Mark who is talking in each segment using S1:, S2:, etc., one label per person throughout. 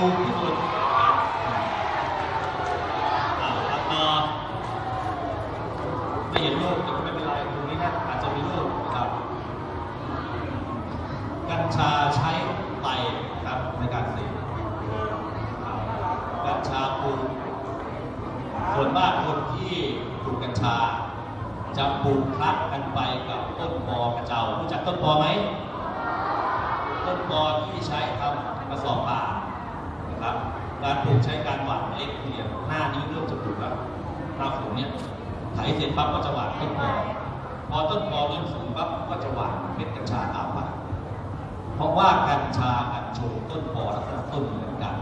S1: มุมที่สุดตัดต่อไม่เห็นลูปแต่ไม่เป็นไรตรงนี้นะอาจจะมีรูกครับกัญชาใช้ไตครับในการสพกัญชาปูส่วนมากคนที่ปลูกกัญชา จะปลูกคลักกันไปกับต้นปอกระเจ้ารู้จักต้นปอไหมต้นปอที่ใช้ทำกระสอบป่า ครับการปลูกใช้การหว่านเมล็ดทุเรียนหน้านี้เริ่มจะปลูกแล้วหน้าฝนเนี่ยไถเสร็จปั๊บก็จะหว่านต้นปอพอต้นปอเริ่มสูงปั๊บก็จะหว่านเม็ดกัญชาตามไปเพราะว่ากัญชากัญชงต้นปอลักษณะต้นเหมือนกัน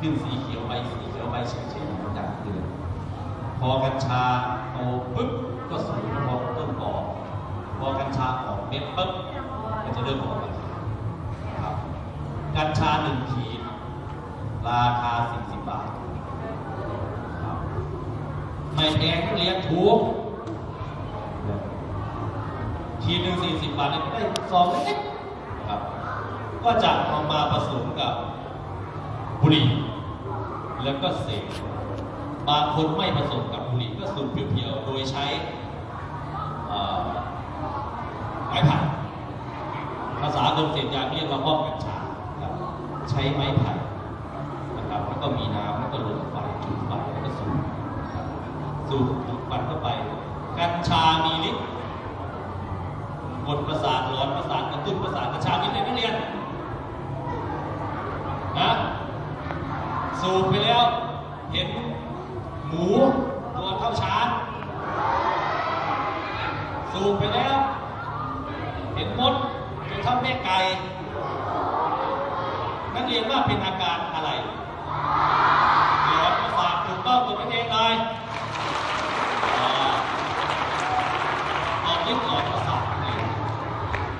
S1: ขึ้นสีเขียวใบสีเขียวใบเฉยๆเหมือนกันเลยพอกัญชาโตปุ๊บก็สูงพอต้นปอพอกัญชาออกเม็ดปุ๊บก็จะเริ่มออกมาครับกัญชาหนึ่งขีด ราคา40บาทครับไม่แพงเลี้ยงถูกขีหนึ่ง40บาทเนี่ได้ซองเล็กๆครับ ก็จะเอามาผสมกับบุหรี่ แล้วก็เสกบางคนไม่ผสมกับบุหรี่ก็สูบเพียวๆ โดยใช้ไม้ไผ่ภาษาเดิมเศษยาเรียกว่าบ้องกัญชาใช้ไม้ไผ่น ก็มีน้ำแล้วก็ลงไฟจุดไฟแล้วก็สูบสูบจุดควันเข้าไป กัญชามีฤทธิ์กดประสาทหลอนประสาทกระตุ้นประสาทกัญชามีฤทธิ์นักเรียนนะสูบไปแล้ว เห็นหมูตัวเท่าช้างสูบไปแล้ว เห็นมดจนเท่าแม่ไก่นักเรียนว่าเป็นอาการอะไรหลอนประสาทถูกต้องตัวนักเองเลยอ่าตอนนี้หลอนประสาทนี่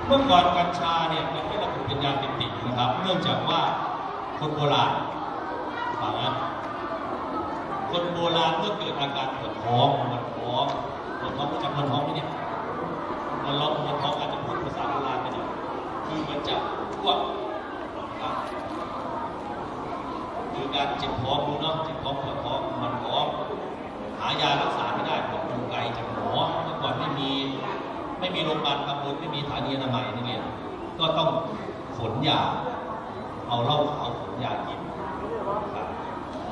S1: เมื่อก่อนกัญชาเนี่ยมันไม่ระบุเป็นยาเสพติดนะครับ เนื่องจากว่าคนโบราณฟังนะคนโบราณเมื่อเกิดอาการปวดท้องปวดท้องปวดท้องรู้จักปวดท้องไหมเนี่ยมันเรามันท้องอาจจะพูดภาษาโบราณไปหน่อยคือมันจะอ้วกคือการเจ็บท้องดูเนาะเจ็บท้องปวดท้องมันท้องหายารักษาไม่ได้ รงพยาบาลตำบลไม่มีสถานีอนามัยนี่เนี่ยก็ต้องขนยา เอาเหล้าขาวขนยากิน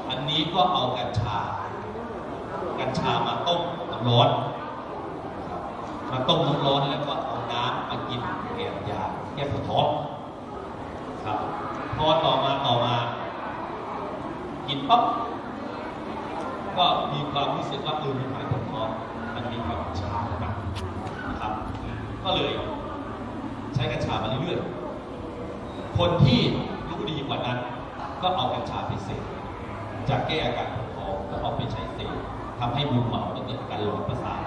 S1: อันนี้ก็เอากัญชา กัญชามาต้มน้ำร้อน มาต้มน้ำร้อนแล้วก็เอาน้ำมากินแทนยาแก้ปวดท้องครับพอต่อมาต่อมา กินปั๊บก็มีความรู้สึกว่าเออมันหายปวดท้องมันมีความชาหนัับก็เลยใช้กัญชามาเรื่อยๆ คนที่รู้ดีกว่านั้น ก็เอากัญชาไปเสพจะแก้อาการปวดท้องก็เอาไปใช้เสพทำให้มึนเมาและเกิดการหลอนประสาท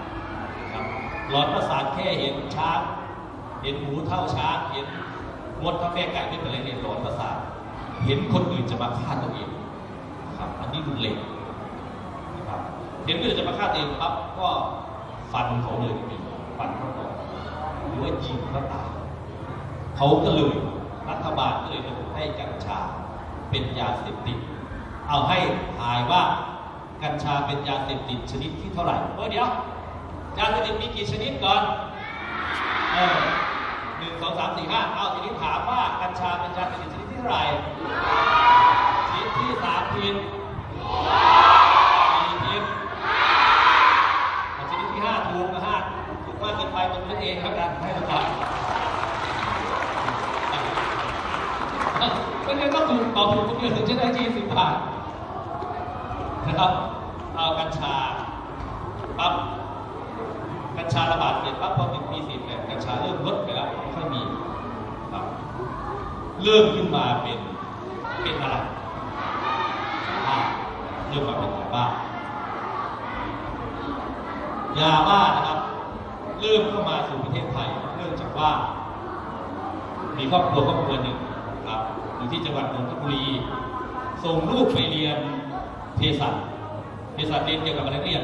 S1: ครับหลอดประสาทแค่เห็นช้างเห็นหมูเท่าช้างเห็นมดเท่าแม่ไก่ไม่เป็นไรเนี่ยหลอดประสาทเห็นคนอื่นจะมาฆ่าตัวเองครับอันนี้รุนแรงนะครับเห็นคนอื่นจะมาฆ่าตัวเองปั๊บก็ฟันเขาเลยมี ฟันเขาก่อนหรือว่ายิงเขาตายเขาก็เลยรัฐบาลก็เลยดุให้กัญชาเป็นยาเสพติด เอาให้ทายว่ากัญชาเป็นยาเสพติดชนิดที่เท่าไหร่เออเดี๋ยวยาเสพติดมีกี่ชนิดก่อนเออหนึ่งสองสามสี่ห้าเอาทีนี้ถามว่ากัญชาเป็นยาเสพติดชนิดที่เท่าไหร่ชนิดที่สามผิด ชนิดที่ห้าถูกนะฮะถูกมากเกินไปตรงนั้นเองครับนให้เราตอบก็เนี่ยต้องถูกตอบถูกคนเดียวถึงจะได้จีสิบบาทนะครับเอากัญชาปั๊บกัญชาระบาดเสร็จปั๊บพอถึงปีสิบเนี่ยกัญชาเริ่มลดไปแล้วไม่ค่อยมีครับเริ่มขึ้นมาเป็นเป็นอะไรเริ่มมาเป็นยาบ้า ยาบ้านะครับ เริ่มเข้ามาสู่ประเทศไทยเนื่องจากว่า มีครอบครัวครอบครัวหนึ่งครับอยู่ที่จังหวัดนนทบุรี ส่งลูกไปเรียนเภสัชเภสัชเรียนเกี่ยวกับอะไรเรียน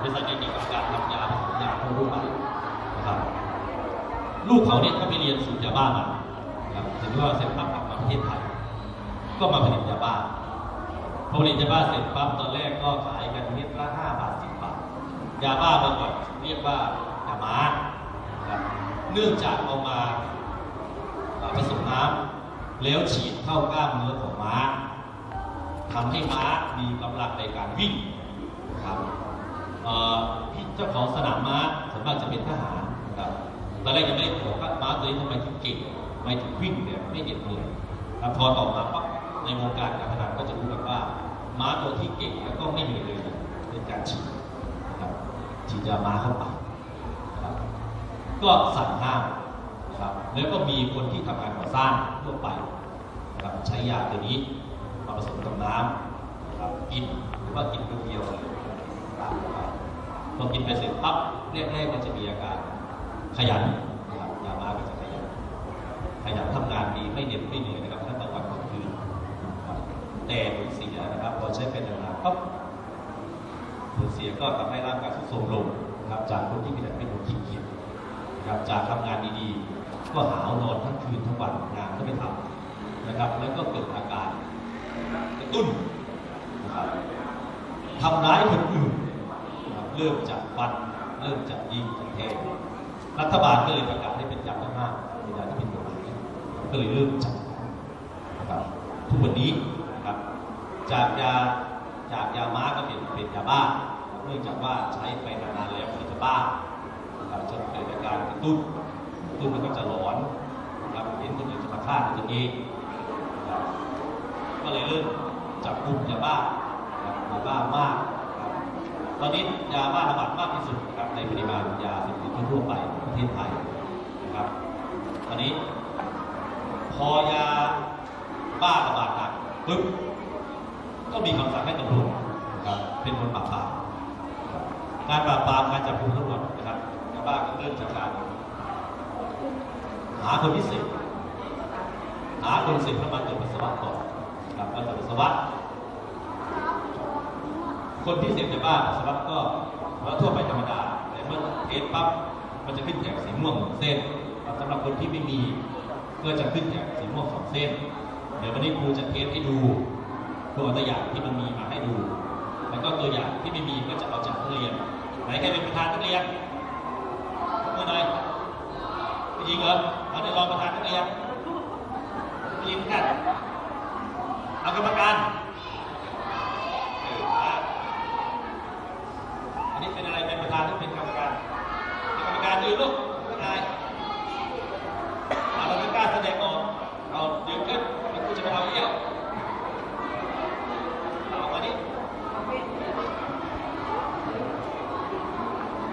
S1: เป็นสาเหตุเกี่ยวกับการทำยายาคนรุ่นใหม่นะครับลูกเขาเนี่ยก็ไปเรียนสูตรยาบ้ามาครับเสร็จว่าเสร็จปั๊บกลับมาประเทศไทย ก็มาผลิตยาบ้าพอผลิตยาบ้าเสร็จปั๊บตอนแรกก็ขาย ยาบ้าเมื่อก่อนเรียกว่ายาม้าเนื่องจากเอามาผสมน้ำแล้วฉีดเข้ากล้ามเนื้อของม้าทำให้ม้ามีกำลังในการวิ่งนะครับเอ่อที่เจ้าของสนามม้าส่วนมากจะเป็นทหารครับตอนแรกยังไม่ได้วจว่าม้าตัวนี้ทำไมถึงเก่งทำไมถึงวิ่งเนี่ยไม่เหน็ดเหนื่อยแล้วพอต่อมาปั๊บในวงการการพนันก็จะรู้กันว่าม้าตัวที่เก่งแล้วก็ไม่เหนื่อยเลยเป็นการฉีด ฉีดยาม้าเข้าไปนะครับก็สั่งห้ามนะครับแล้วก็มีคนที่ทำงานก่อสร้างทั่วไปนะครับใช้ยาตัวนี้มาผสมกับน้ำนะครับกินหรือว่ากินเพียวๆเลยตามเข้าไปพอกินไปเสร็จปั๊บแรกๆมันจะมีอาการขยันนะครับยามาก็จะขยันขยันทำงานดีไม่เหน็ดไม่เหนื่อยนะครับทั้งกลางวันกลางคืนแต่ผลเสียนะครับพอใช้ไปนาน เสียก็ทำให้ร่างกายทุดโทรมลงนะครับจากคนที่มีแต่เป็นคนขี้เกียจนะครับจากทำงานดีๆ ก็หาวนอนทั้งคืนทั้งวันงานก็ไม่ทำนะครับ แล้วก็เกิดอาการกระตุ้นนะครับทำร้ายคนอื่นนะครับเริ่มจากฟันเริ่มจากยิงจากแทงรัฐบาลก็เลยประกาศให้เป็นยาต้องห้ามในยาที่เป็นกฎหมายก็เลยเริ่มจับนะครับทุกวันนี้นะครับจากยาจากยาม้าก็เป็นเป็นยาบ้า นื่องจากว่าใช้ไปนานๆแล้วมันจะบ้านะครับจนเกิดอาการกระตุ้นกระตุ้นมันก็จะหลอนนะครับเห็นคนอื่นจะมาฆ่าตัวเองนะครับก็เลยเริ่มจับกลุ่มยาบ้านะครับยาบ้ามากตอนนี้ยาบ้าระบาดมากที่สุดนะครับในปริมาณยาเสพติดทั่วไปประเทศไทยนะครับตอนนี้ พอยาบ้าระบาดหนักปึ๊บก็มีคำสั่งให้ตำรวจนะครับเป็นคนปราบปราม การปราบปรามการจับกุมตำรวจนะครับชาวบ้านก็เริ่มจากการหาคนพิเศษหาคนเสพน้ำมันตรวจปัสสาวะก่อนครับมาตรวจปัสสาวะ คนที่เสพยาบ้าปัสสาวะก็เราทั่วไปธรรมดาแต่เมื่อเทสปั๊บมันจะขึ้นแถบสีม่วงหนึ่งเส้นสำหรับคนที่ไม่มีก็จะขึ้นแถบสีม่วงสองเส้น เดี๋ยววันนี้ครูจะเทสให้ดูตัวตัวอย่างที่มันมีมาให้ดู แล้วก็ตัวอย่างที่ไม่มีก็จะเอาจากนักเรียนไหนใครเป็นประธานนักเรียนยกมือหน่อยผู้หญิงเหรอเอาในรองประธานนักเรียนผู้หญิงกันเอากรรมการอันนี้เป็นอะไรเป็นประธานหรือเป็นกรรมการกรรมการยืนลูกไม่เป็นไรเอาเราไม่กล้าแสดงออกเรายืนขึ้นเดี๋ยวครูจะไปเอาเยี่ยวเอาออกมาดิ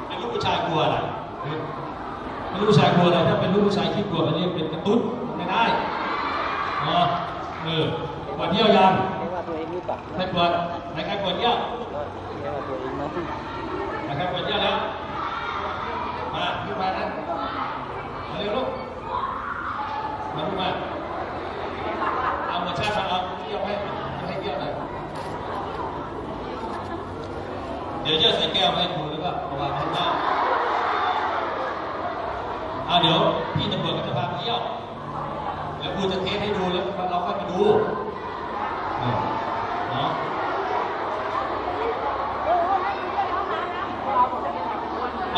S1: เป็นลูกผู้ชายกลัวอะไรเป็นลูกผู้ชายกลัวอะไร ถ้าเป็นลูกผู้ชายที่กลัวมันเรียกเป็นกระตุ้นไม่ได้อ๋อเออ ปวดเยี่ยวยัง
S2: ไม่ว่าตัวเองหรือเปล่า
S1: ไม่ปวดไหนใครปวดเยี่ยว
S2: ไม่ว่าตัวเองนะ
S1: ไหนใครปวดเยี่ยวแล้วมาขึ้นมานะมาเร็วลูกมาลูกมาเอามาชาติมาเอาเยี่ยวให้ให้เยี่ยวหน่อยเดี๋ยวเยี่ยวใส่แก้วให้ครูแล้วก็เอาวางข้างหน้าอ่าเดี๋ยวพี่ตำรวจก็จะพาไปเที่ยวแล้วครูจะเทสให้ดูแล้วเราค่อยมาดูเออเนาะ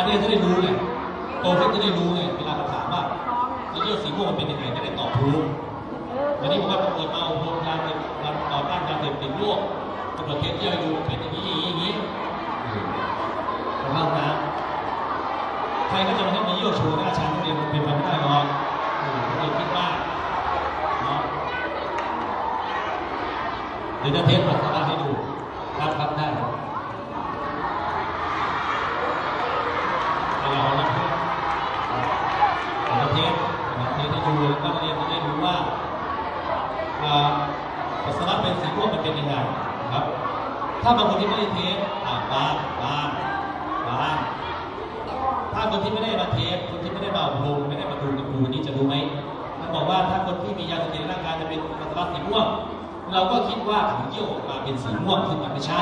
S1: อันนี้จะได้รู้ไงโตขึ้นจะได้รู้ไงเวลาเขาถามว่าเลือดสีม่วงเป็นยังไงจะได้ตอบถูกวันนี้ผมว่าตำรวจมาอบรมยาเสพติดต่อต้านยารเสพติดโลกตำรวจเทสเยี่ยวให้ดูเป็นอย่างนี้อย่างนี้อย่างนี้เออเข้าห้องน้ำใครก็จะมาให้มาเยี่ยวโชว์หน้าชั้นเรียนเป็นไปไม่ได้หรอกโอ้โหนักคิดมากเนาะเดี๋ยวจะเทสปัสสาวะให้ดู ครับครับได้ครับเอาละครับเดี๋ยวจะเทสเดี๋ยวเทสให้ดูแล้วก็นักเรียนจะได้รู้ว่าอ่าปัสสาวะเป็นสีม่วงมันเป็นยังไงนะครับ ถ้าบางคนที่ไม่ได้เทสอ่าบางบางบางถ้าคนที่ไม่ได้มาเทสคนที่ไม่ได้มาอบรมไม่ได้มาดูกับครูนี่จะรู้ไหมท่านบอกว่าถ้าคนที่มียาเสพติดในร่างกายจะเป็นปัสสาวะสีม่วง เราก็คิดว่าถึงเยี่ยวออกมาเป็นสีม่วงซึ่งมันไม่ใช่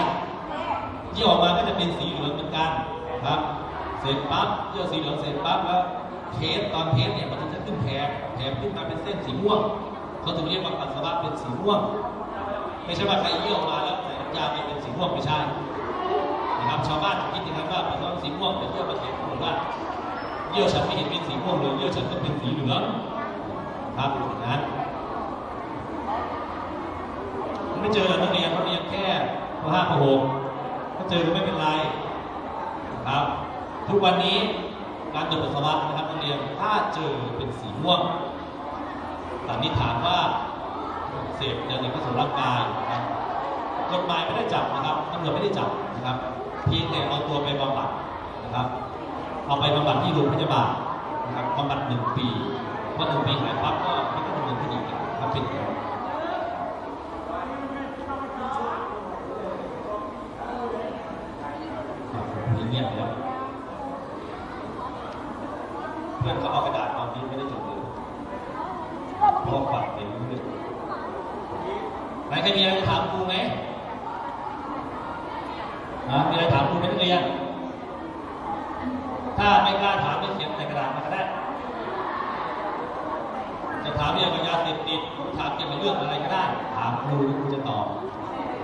S1: เยี่ยวออกมาก็จะเป็นสีเหลืองเหมือนกันครับ เสร็จปั๊บเยี่ยวสีเหลืองเสร็จปั๊บแล้วเทสตอนเทสเนี่ยมันจะขึ้นแถบแถบขึ้นมาเป็นเส้นสีม่วงเขาถึงเรียกว่าปัสสาวะเป็นสีม่วง ไม่ใช่ว่าใครเยี่ยวออกมา ยาไปเป็นสีม่วงไม่ใช่นะครับชาวบ้านคิดนะครับว่าปัสสาวะสีม่วงเป็นเยี่ยวมาเขียนผมว่าเยี่ยวฉันไม่เห็นเป็นสีม่วงเลยเยี่ยวฉันก็เป็นสีเหลืองครับนะไม่เจอนักเรียนนักเรียนปห้าปหกถ้าเจอก็ไม่เป็นไรนะครับ ทุกวันนี้การตรวจปัสสาวะนะครับนักเรียนถ้าเจอเป็นสีม่วงสันนิษฐานว่าเสพยาเสพติดสู่ร่างกายนะครับ กฎหมายไม่ได้จับนะครับตำรวจไม่ได้จับนะครับเพียงแต่เอาตัวไปบำบัดนะครับเอาไปบำบัดที่โรงพยาบาลนะครับบำบัดหนึ่งปีพอหนึ่งปีหายปั๊บก็ไม่ต้องดำเนินคดีนะครับเป็นเงียบแล้วเพื่อนเขาเอากระดาษมาพิมพ์ไม่ได้จดเลยพราะปัดไปเรื่อยๆไหนใครมีอะไรจะถามครูไหม นะมีอะไรถามครูนักเรียน ถ้าไม่กล้าถามก็เขียนในกระดาษมาก็ได้จะถามเรื่องกับยาเสพติดถามเกี่ยวกับเรื่องอะไรก็ได้ ถามครูครูจะตอบ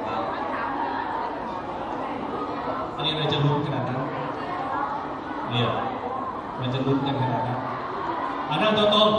S1: ครับอันนี้เราจะลุ้นขนาดนั้นเนี่ยมันจะลุ้นกันขนาดนั้นอ่านั่งตรงตรง